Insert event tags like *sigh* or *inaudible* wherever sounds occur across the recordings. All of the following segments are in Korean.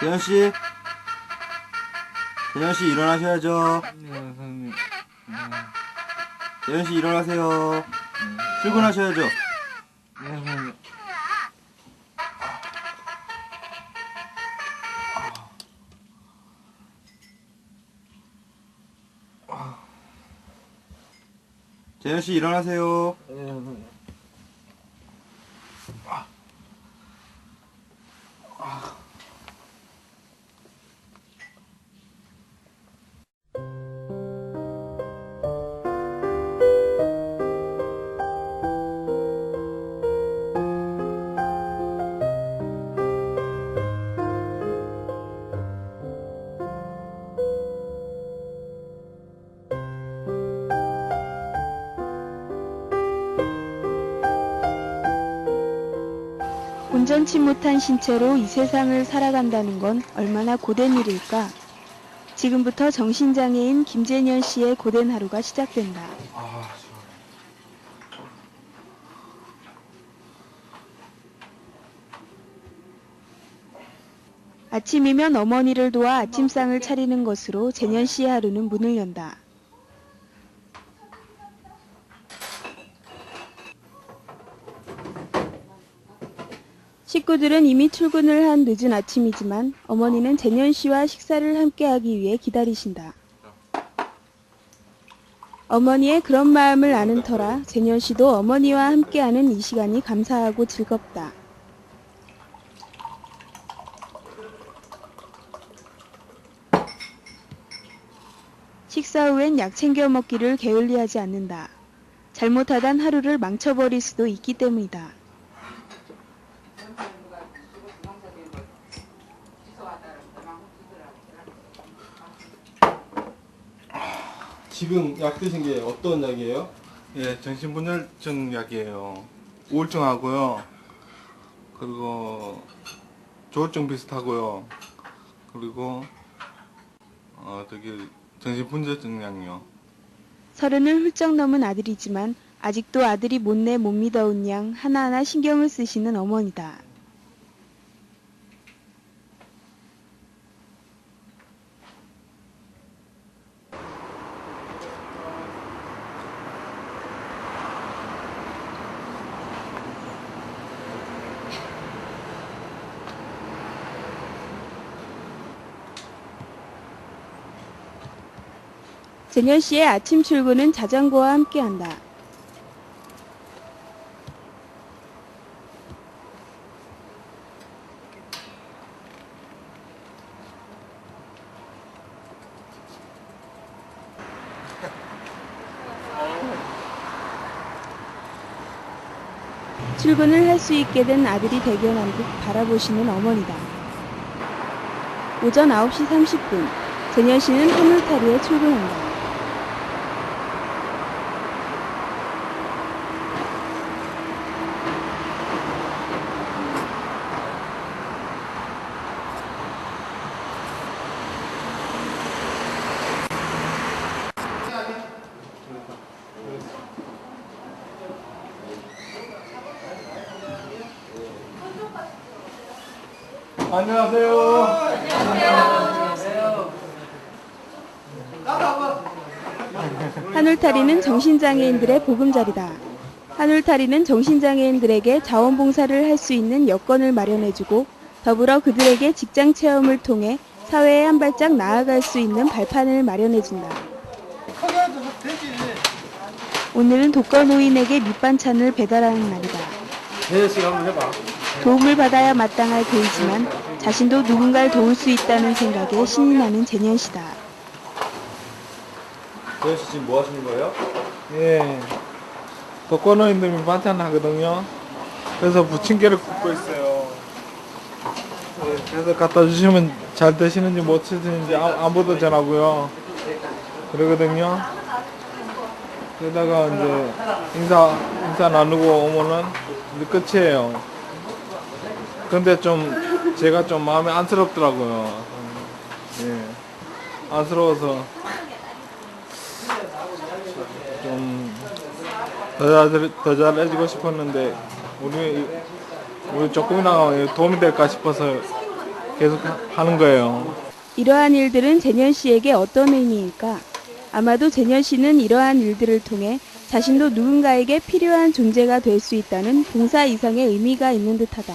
대현 씨, 대현 씨 일어나셔야죠. 네, 선생님. 대현 씨 일어나세요. 출근하셔야죠. 네, 선생님. 대현 씨 일어나세요. 네, 선생님. 온전치 못한 신체로 이 세상을 살아간다는 건 얼마나 고된 일일까? 지금부터 정신장애인 김재년 씨의 고된 하루가 시작된다. 아, 아침이면 어머니를 도와 아침상을 차리는 것으로 재년 씨의 하루는 문을 연다. 식구들은 이미 출근을 한 늦은 아침이지만 어머니는 재년 씨와 식사를 함께하기 위해 기다리신다. 어머니의 그런 마음을 아는 터라 재년 씨도 어머니와 함께하는 이 시간이 감사하고 즐겁다. 식사 후엔 약 챙겨 먹기를 게을리하지 않는다. 잘못하단 하루를 망쳐버릴 수도 있기 때문이다. 지금 약 드신 게 어떤 약이에요? 예, 정신분열증 약이에요. 우울증하고요. 그리고 조울증 비슷하고요. 그리고 어 저기 정신분열증 약요. 서른을 훌쩍 넘은 아들이지만 아직도 아들이 못내 못 믿어온 양 하나하나 신경을 쓰시는 어머니다. 재년 씨의 아침 출근은 자전거와 함께한다. 출근을 할 수 있게 된 아들이 대견한 듯 바라보시는 어머니다. 오전 9시 30분, 재년 씨는 하늘타리에 출근한다. 안녕하세요. 하늘타리는 정신장애인들의 보금자리다. 하늘타리는 정신장애인들에게 자원봉사를 할 수 있는 여건을 마련해주고 더불어 그들에게 직장 체험을 통해 사회에 한 발짝 나아갈 수 있는 발판을 마련해준다. 오늘은 독거 노인에게 밑반찬을 배달하는 날이다. 대현 씨가 한번 해봐. 도움을 받아야 마땅할 그이지만 자신도 누군가를 도울 수 있다는 생각에 신이 나는 재년씨다. 대현 씨 지금 뭐 하시는 거예요? 예. 독거노인들이 반찬 하거든요. 그래서 부침개를 굽고 있어요. 예, 그래서 갖다 주시면 잘 드시는지 못 드시는지 아- 안부도 전하고요. 그러거든요. 그러다가 이제 인사, 인사 나누고 오면은 이제 끝이에요. 근데 좀 제가 좀 마음이 안쓰럽더라고요. 예. 안쓰러워서 좀더 잘해주고 싶었는데 우리 우리 조금이나마 도움이 될까 싶어서 계속 하- 하는 거예요. 이러한 일들은 재년 씨에게 어떤 의미일까? 아마도 재년 씨는 이러한 일들을 통해 자신도 누군가에게 필요한 존재가 될 수 있다는 봉사 이상의 의미가 있는 듯하다.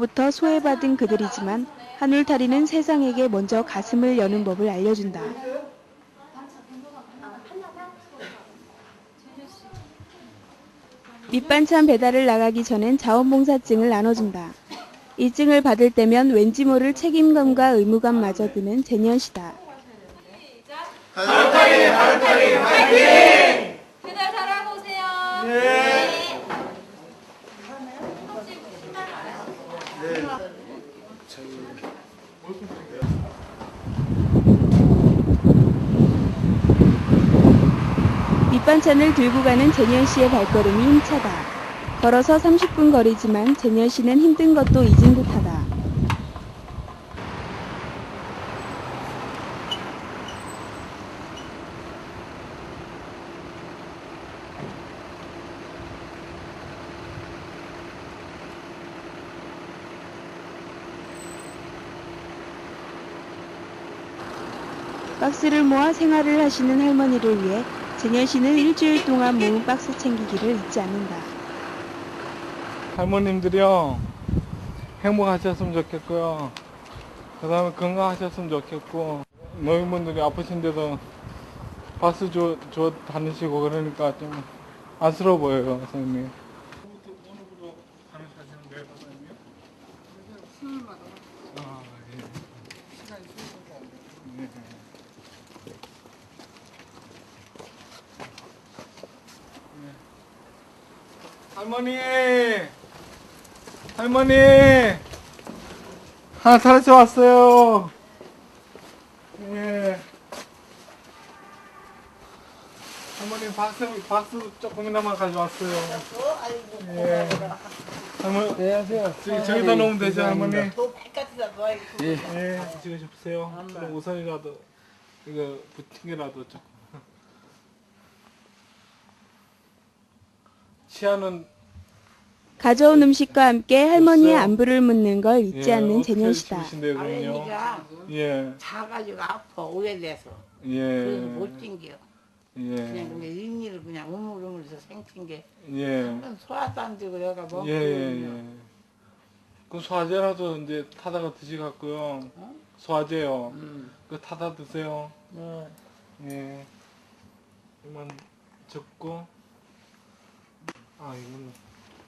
세상으로부터 소외받은 그들이지만 한울타리는 세상에게 먼저 가슴을 여는 법을 알려준다. 밑반찬 배달을 나가기 전엔 자원봉사증을 나눠준다. 이 증을 받을 때면 왠지 모를 책임감과 의무감마저 드는 재년시다. 배달 잘하고 오세요. 네. 밑반찬을 들고 가는 재년 씨의 발걸음이 힘차다. 걸어서 30분 거리지만 재년 씨는 힘든 것도 잊은 듯하다. 박스를 모아 생활을 하시는 할머니를 위해 재년 씨는 일주일 동안 모은 박스 챙기기를 잊지 않는다. 할머님들이요 행복하셨으면 좋겠고요. 그 다음에 건강하셨으면 좋겠고 노인분들이 아프신 데도 박수 줘, 줘 다니시고 그러니까 좀 안쓰러워 보여요, 선생님. 오늘부터 다니시는 거예요, 선생님? 아, 예. 예. 할머니! 할머니! 하나 사라져 왔어요. 예. 할머니 박스, 박스 조금이나마 가져왔어요. 예. 할머니, 안녕하세요. 저기, 저기다 놓으면 되죠, 할머니? 또 바깥에다 놔 있고 예, 찍으십시오. 그럼 우선이라도, 이거 부팅이라도 좀. 치아는 가져온 음식과 함께 할머니의 됐어요. 안부를 묻는 걸 잊지 예, 않는 씨다. 싶으신데요, 그럼요? 아이가 예, 자가지고 아파 오래돼서 예, 그래서 못 챙겨 예, 그냥 그냥 일일을 그냥 우물우물해서 생챙겨 예, 소화도 안 되고 내가 먹고 예, 예, 예. 그 소화제라도 이제 타다가 드시갖고요. 소화제요. 음. 그 타다 드세요. 어, 예. 이만 적고. 아, 이거는.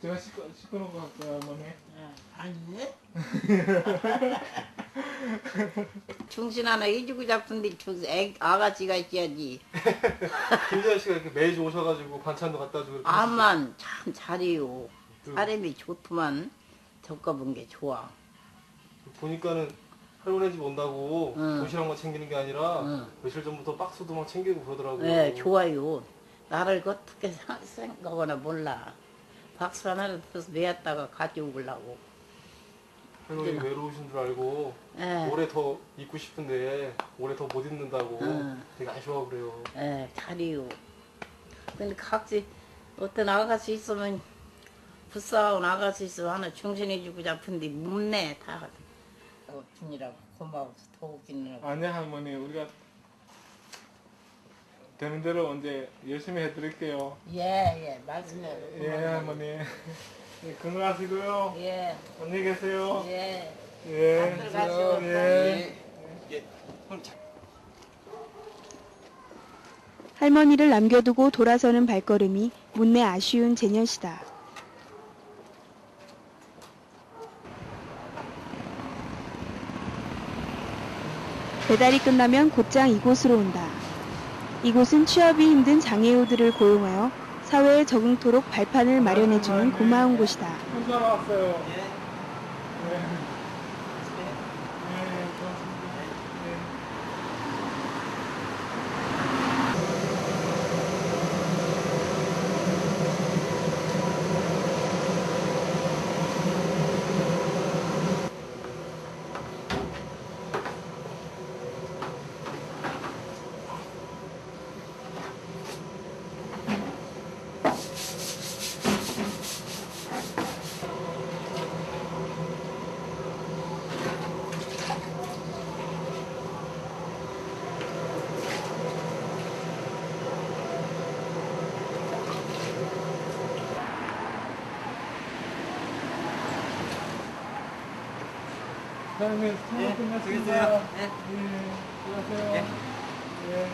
제가 씻고, 씻고 놓고 갈까요, 할머니? 어. 아니 *laughs* 중신 하나 해주고 잡던데 중 애, 아가씨가 있어야지 김재현 씨가 이렇게 매주 오셔가지고 반찬도 갖다 주고 이렇게 아만 참 잘해요 사람이 좋더만 적어본 게 좋아 하시죠. 보니까는 할머니 집 온다고 응. 도시락만 챙기는 게 아니라 응. 며칠 전부터 박스도 막 챙기고 그러더라고요. 네, 좋아요. 나를 어떻게 생- 생각하나 몰라. 박수 하나를 내었다가 가져오려고. 할머니 외로우신 줄 알고 예, 올해 더 입고 싶은데 올해 더못 입는다고 응. 되게 아쉬워 그래요. 예, 잘해요. 근데 각지 어떤 아가씨 있으면 부싸운 아가씨 있으면 하나 중신해주고 잡은데 못내 다. 어, 준이라고 고마워서 더 웃기느라고. 아니야, 할머니. 우리가 되는 대로 언제 열심히 해드릴게요. 예, 예, 말씀해. 예, 할머니. 예, 건강하시고요. 예, 안녕히 계세요. 예. 예. 들어가시오. 예. 할머니를 남겨두고 돌아서는 발걸음이 못내 아쉬운 재년 씨다. 배달이 끝나면 곧장 이곳으로 온다. 이곳은 취업이 힘든 장애우들을 고용하여 사회에 적응토록 발판을 마련해주는 고마운 곳이다. 혼자 나왔어요. 예. 예. 예, 고맙습니다. 예. 사장님, 예, 예, 끝났습니다. 저기 있어요. 예. 예, 수고하세요. 예.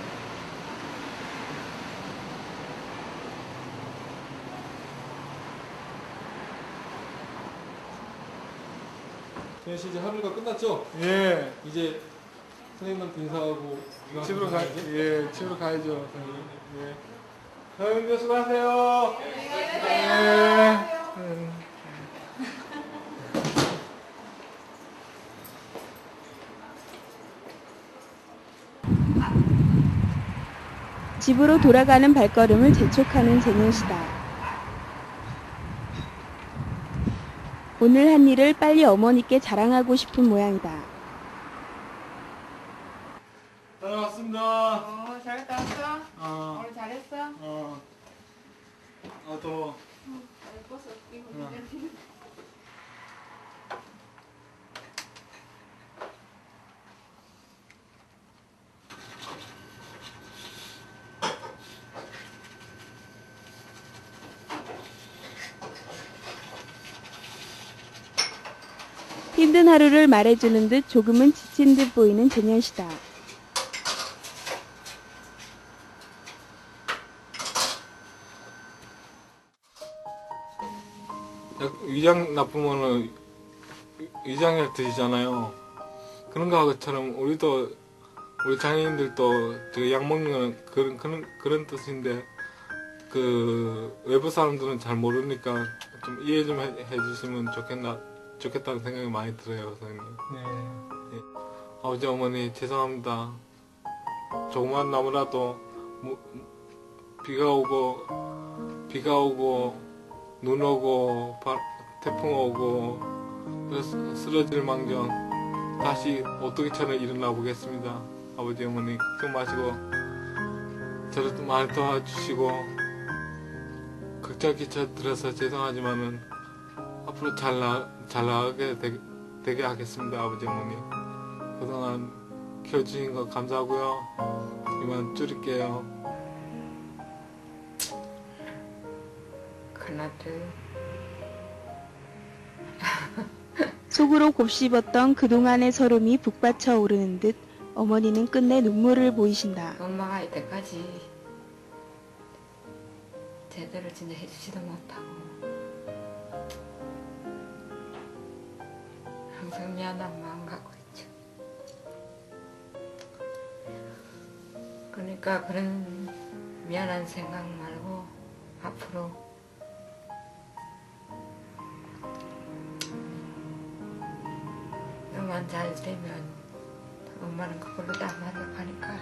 예. 씨 이제 하루가 끝났죠? 예. 이제 선생님한테 인사하고 집으로 가, 예, 집으로 가야죠. 예. 사장님들 수고하세요. 예. 음. 집으로 돌아가는 발걸음을 재촉하는 제년 씨다. 오늘 한 일을 빨리 어머니께 자랑하고 싶은 모양이다. 다녀왔습니다. 어, 잘 갔다 왔어? 어, 오늘 잘했어? 어. 아, 더워. 예뻐서 이거 어. 힘든 하루를 말해주는 듯 조금은 지친 듯 보이는 제년 씨다. 약, 위장 나쁘면은 위- 위장약 드시잖아요. 그런 거처럼 우리도 우리 장애인들도 그약 먹는 건 그런 그런 그런 뜻인데 그 외부 사람들은 잘 모르니까 좀 이해 좀 해, 해주시면 좋겠나 좋겠다는 생각이 많이 들어요, 선생님. 네. 아버지 어머니 죄송합니다. 조그만 나무라도 무- 비가 오고 비가 오고 눈 오고 바- 태풍 오고 쓰- 쓰러질 망정 다시 오뚜기처럼 일어나 보겠습니다. 아버지 어머니 걱정 마시고 저를 좀 많이 도와주시고 걱정 끼쳐 드려서 죄송하지만은 앞으로 잘, 나, 잘 나가게 되, 되게 하겠습니다 아버지 어머니. 그동안 키워주신 거 감사하고요. 이만 줄일게요. 큰아들. *laughs* 속으로 곱씹었던 그동안의 서름이 북받쳐 오르는 듯 어머니는 끝내 눈물을 보이신다. 엄마가 이때까지 제대로 진짜 해주지도 못하고 항상 미안한 마음 갖고 있죠. 그러니까 그런 미안한 생각 말고 앞으로 너만 잘 되면 엄마는 그걸로 다 만족하니까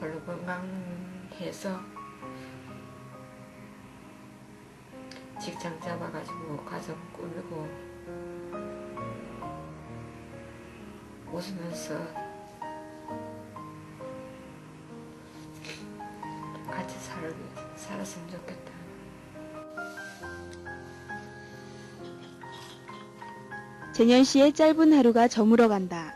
얼른 건강해서 직장 잡아가지고 가정 꾸미고 웃으면서 같이 살, 살았으면 좋겠다. 제년 씨의 짧은 하루가 저물어 간다.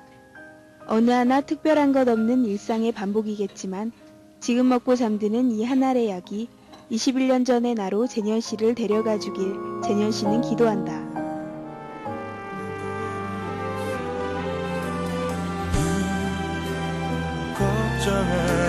어느 하나 특별한 것 없는 일상의 반복이겠지만 지금 먹고 잠드는 이 한 알의 약이 21년 전의 나로 제년 씨를 데려가 주길 제년 씨는 기도한다. 걱정하